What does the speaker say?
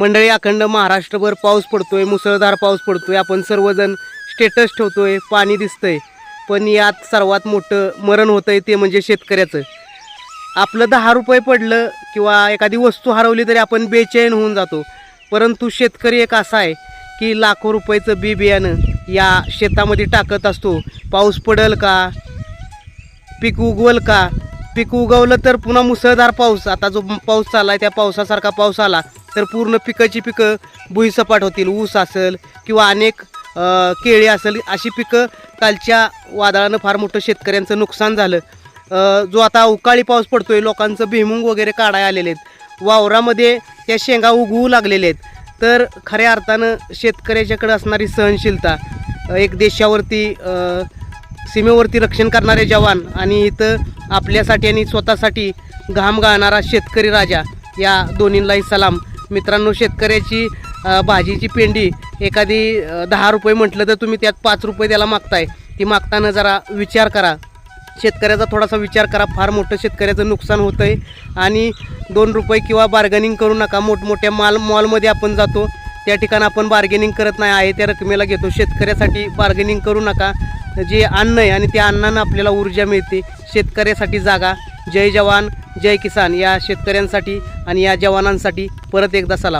मंडळी अखंड महाराष्ट्रभर पाऊस पडतोय मुसळधार पाऊस पडतोय. आपण सर्वजण स्टेटस ठेवतोय पाणी दिसतंय. पण यात सर्वात मोठं मरण होतंय ते म्हणजे शेतकऱ्याचं. आपलं दहा रुपये पडलं किंवा एखादी वस्तू हरवली तरी आपण बेचैन होऊन जातो. परंतु शेतकरी एक असा आहे की लाखो रुपयाचं बी बियाणं या शेतामध्ये टाकत असतो. पाऊस पडेल का? पीक उगवल का? पीक उगवलं तर पुन्हा मुसळधार पाऊस. आता जो पाऊस चालला आहे त्या पावसासारखा पाऊस आला. तर पूर्ण पिकाची पिकं भुईसपाट होतील ऊस असेल किंवा अनेक केळी असेल अशी पिकं कालच्या वादळानं फार मोठं शेतकऱ्यांचं नुकसान झालं. जो आता अवकाळी पाऊस पडतो आहे लोकांचं भिमुंग वगैरे काढाय आलेले आहेत. वावरामध्ये त्या शेंगा उगवू लागलेले आहेत. तर खऱ्या अर्थानं शेतकऱ्याच्याकडे असणारी सहनशीलता एक देशावरती सीमेवरती रक्षण करणारे जवान आणि इथं आपल्यासाठी आणि स्वतःसाठी घाम गाळणारा शेतकरी राजा या दोन्हींलाही सलाम. मित्रांनो शेतकऱ्याची भाजीची पेंडी एखादी दहा रुपये म्हटलं तर तुम्ही त्यात पाच रुपये त्याला मागताय. ती मागताना जरा विचार करा. शेतकऱ्याचा थोडासा विचार करा. फार मोठं शेतकऱ्याचं नुकसान होतं आहे आणि दोन रुपये किंवा बार्गेनिंग करू नका. मोठमोठ्या माल मॉलमध्ये आपण जातो. त्या ठिकाणी आपण बार्गेनिंग करत नाही. आहे त्या रकमेला घेतो. शेतकऱ्यासाठी बार्गेनिंग करू नका. जे अन्न आहे आणि त्या अन्नानं आपल्याला ऊर्जा मिळते. शेतकऱ्यासाठी जागा. जय जवान जय किसान या शेतकऱ्यांसाठी आणि या जवानांसाठी परत एकदा सलाम.